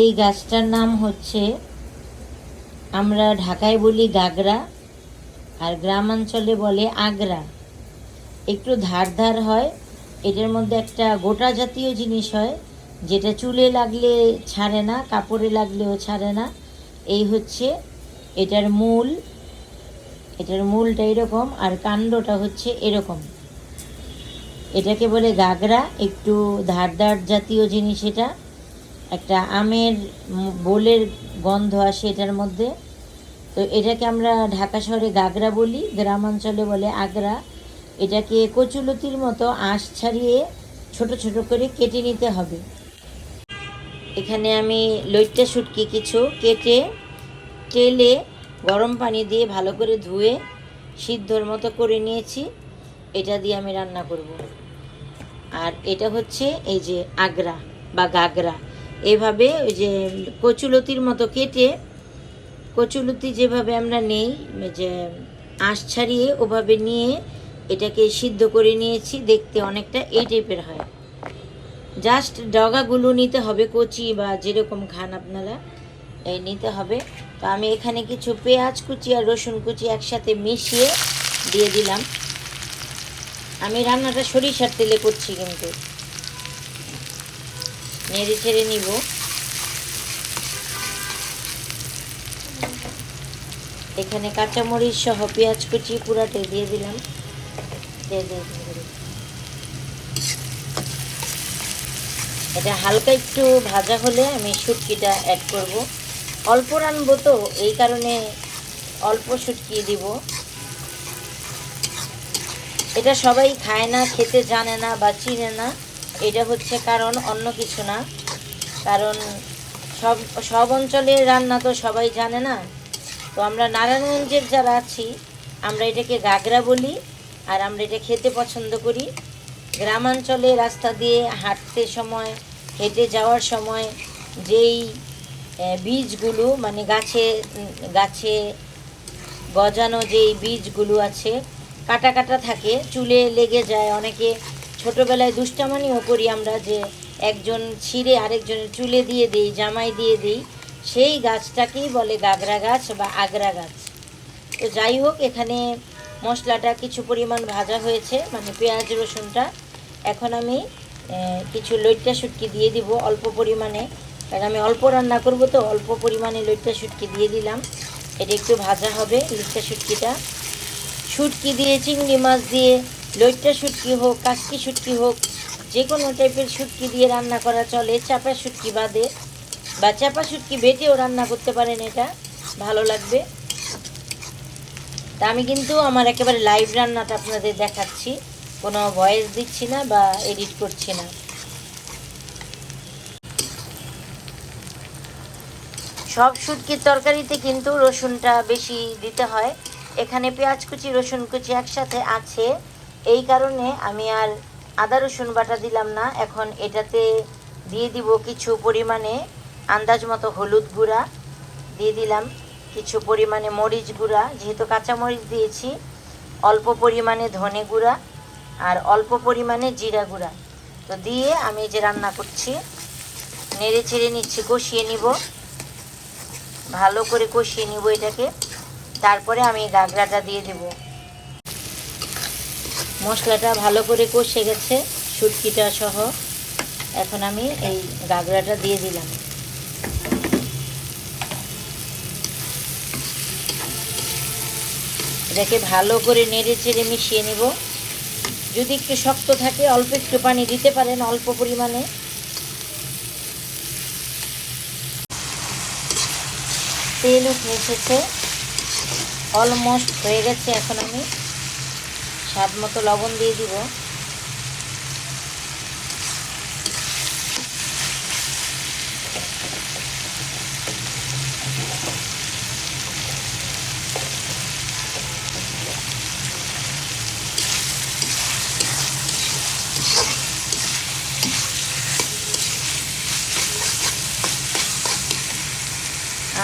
এই গাছটার নাম হচ্ছে, আমরা ঢাকায় বলি গাগরা আর গ্রামাঞ্চলে বলে আগ্রা। একটু ধার ধার হয়, এটার মধ্যে একটা গোটা জাতীয় জিনিস হয়, যেটা চুলে লাগলে ছাড়ে না, কাপড়ে লাগলেও ছাড়ে না। এই হচ্ছে, এটার মূল, এটার মূলটা এরকম আর কাণ্ডটা হচ্ছে এরকম। এটাকে বলে গাগরা, একটু ধার ধার জাতীয় জিনিস এটা। একটা আমের বোলের গন্ধ আসে এটার মধ্যে। তো এটাকে আমরা ঢাকা শহরে গাগরা বলি, গ্রামাঞ্চলে বলে আগ্রা। এটাকে কচুলতির মতো আঁশ ছাড়িয়ে ছোট ছোট করে কেটে নিতে হবে। এখানে আমি লইট্টা শুটকি কিছু কেটে তেলে গরম পানি দিয়ে ভালো করে ধুয়ে সিদ্ধর মতো করে নিয়েছি। এটা দিয়ে আমি রান্না করব। আর এটা হচ্ছে এই যে আগ্রা বা গাগরা। এভাবে ওই যে কচুলতির মতো কেটে, কচুলতি যেভাবে আমরা নেই যে আঁশ ছাড়িয়ে ওভাবে নিয়ে এটাকে সিদ্ধ করে নিয়েছি, দেখতে অনেকটা এই টাইপের হয়। জাস্ট ডগাগুলো নিতে হবে, কচি বা যেরকম খান আপনারা এই নিতে হবে। তো আমি এখানে কিছু পেঁয়াজ কুচি আর রসুন কুচি একসাথে মিশিয়ে দিয়ে দিলাম। আমি রান্নাটা সরিষার তেলে করছি কিন্তু। নেড়ে ছেড়ে নিব। এখানে কাঁচামরিচ সহ পেঁয়াজ কুচি পুরাটে দিয়ে দিলাম। এটা হালকা একটু ভাজা হলে আমি শুটকিটা অ্যাড করব। অল্প রানবো তো, এই কারণে অল্প শুটকি দিব। এটা সবাই খায় না, খেতে জানে না বা চিনে না। এটা হচ্ছে কারণ অন্য কিছু না। কারণ সব সব অঞ্চলের রান্না তো সবাই জানে না। তো আমরা নারায়ণগঞ্জের যারা আছি, আমরা এটাকে গাগরা বলি আর আমরা এটা খেতে পছন্দ করি। গ্রামাঞ্চলে রাস্তা দিয়ে হাঁটতে সময়, হেঁটে যাওয়ার সময় যেই বীজগুলো মানে গাছে গাছে গজানো যেই বীজগুলো আছে, কাটা কাটা থাকে, চুলে লেগে যায় অনেকে। ছোটোবেলায় দুষ্টামানিও করি আমরা যে একজন ছিঁড়ে আরেকজনের চুলে দিয়ে দিই, জামাই দিয়ে দিই, সেই গাছটাকেই বলে গাগরা গাছ বা আগরা গাছ। তো যাই হোক, এখানে মশলাটা কিছু পরিমাণ ভাজা হয়েছে মানে পেঁয়াজ, রসুনটা। এখন আমি কিছু লইট্টা শুটকি দিয়ে দিব অল্প পরিমাণে। কারণ আমি অল্প রান্না করব তো, অল্প পরিমাণে লইট্টা শুটকি দিয়ে দিলাম। এটা একটু ভাজা হবে, লইট্টা শুটকিটা। শুটকি দিয়ে চিংড়ি মাছ দিয়ে লইট্টা শুটকি হোক কাসকি শুটকি হোক যে কোনো টাইপের শুটকি দিয়ে রান্না করা চলে। চাপা শুটকি বাদে, বা চাপা শুটকি বেটেও রান্না করতে পারেন এটা, ভালো লাগবে। তা আমি কিন্তু আমার একেবারে লাইভ রান্নাটা আপনাদের দেখাচ্ছি। কোনো ভয়েস দিচ্ছি না বা এডিট করছি না। সব শুটকির তরকারিতে কিন্তু রসুনটা বেশি দিতে হয়। এখানে পেঁয়াজ কুচি, রসুন কুচি একসাথে আছে। এই কারণে আমি আর আদা, রসুন বাটা দিলাম না। এখন এটাতে দিয়ে দিব কিছু পরিমাণে আন্দাজ মতো হলুদ গুঁড়া। দিয়ে দিলাম কিছু পরিমাণে মরিচ গুঁড়া। যেহেতু কাঁচামরিচ দিয়েছি, অল্প পরিমাণে ধনে গুঁড়া আর অল্প পরিমাণে জিরা গুঁড়া। তো দিয়ে আমি যে রান্না করছি, নেড়ে ছেড়ে নিচ্ছি, কষিয়ে নিব। ভালো করে কষিয়ে নিব এটাকে। তারপরে আমি গাগরাটা দিয়ে দেব। মশলাটা ভালো করে কষে গেছে শুটকিটা সহ। এখন আমি এই গাগরাটা দিয়ে দিলাম। এটাকে ভালো করে নেড়ে চেড়ে মিশিয়ে নেব। যদি একটু শক্ত থাকে, অল্প একটু পানি দিতে পারেন অল্প পরিমাণে। তেল উঠে এসেছে। অলমোস্ট হয়ে গেছে এখন আমি। স্বাদ মতো লবণ দিয়ে দিব।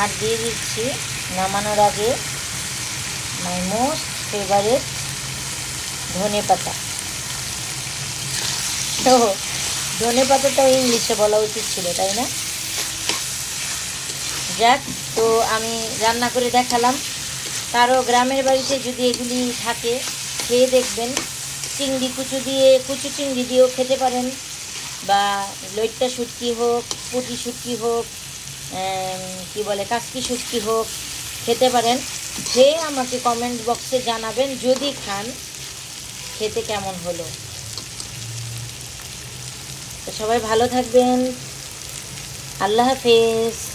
আর দিয়ে দিচ্ছি নামানোর আগে মাই মোস্ট ফেভারেট ধনে পাতা। তো ধনে পাতাটাও ইংলিশে বলা উচিত ছিল, তাই না? যাক, তো আমি রান্না করে দেখালাম। কারও গ্রামের বাড়িতে যদি এগুলি থাকে, খেয়ে দেখবেন। চিংড়ি কুচু দিয়ে, কুচু চিংড়ি দিয়েও খেতে পারেন। বা লইট্টা শুটকি হোক, পুঁটি শুটকি হোক কি বলে, কাসকি শুটকি হোক, খেতে পারেন। খেয়ে আমাকে কমেন্ট বক্সে জানাবেন, যদি খান। খেতে কেমন হলো? সবাই ভালো থাকবেন। আল্লাহ হাফেজ।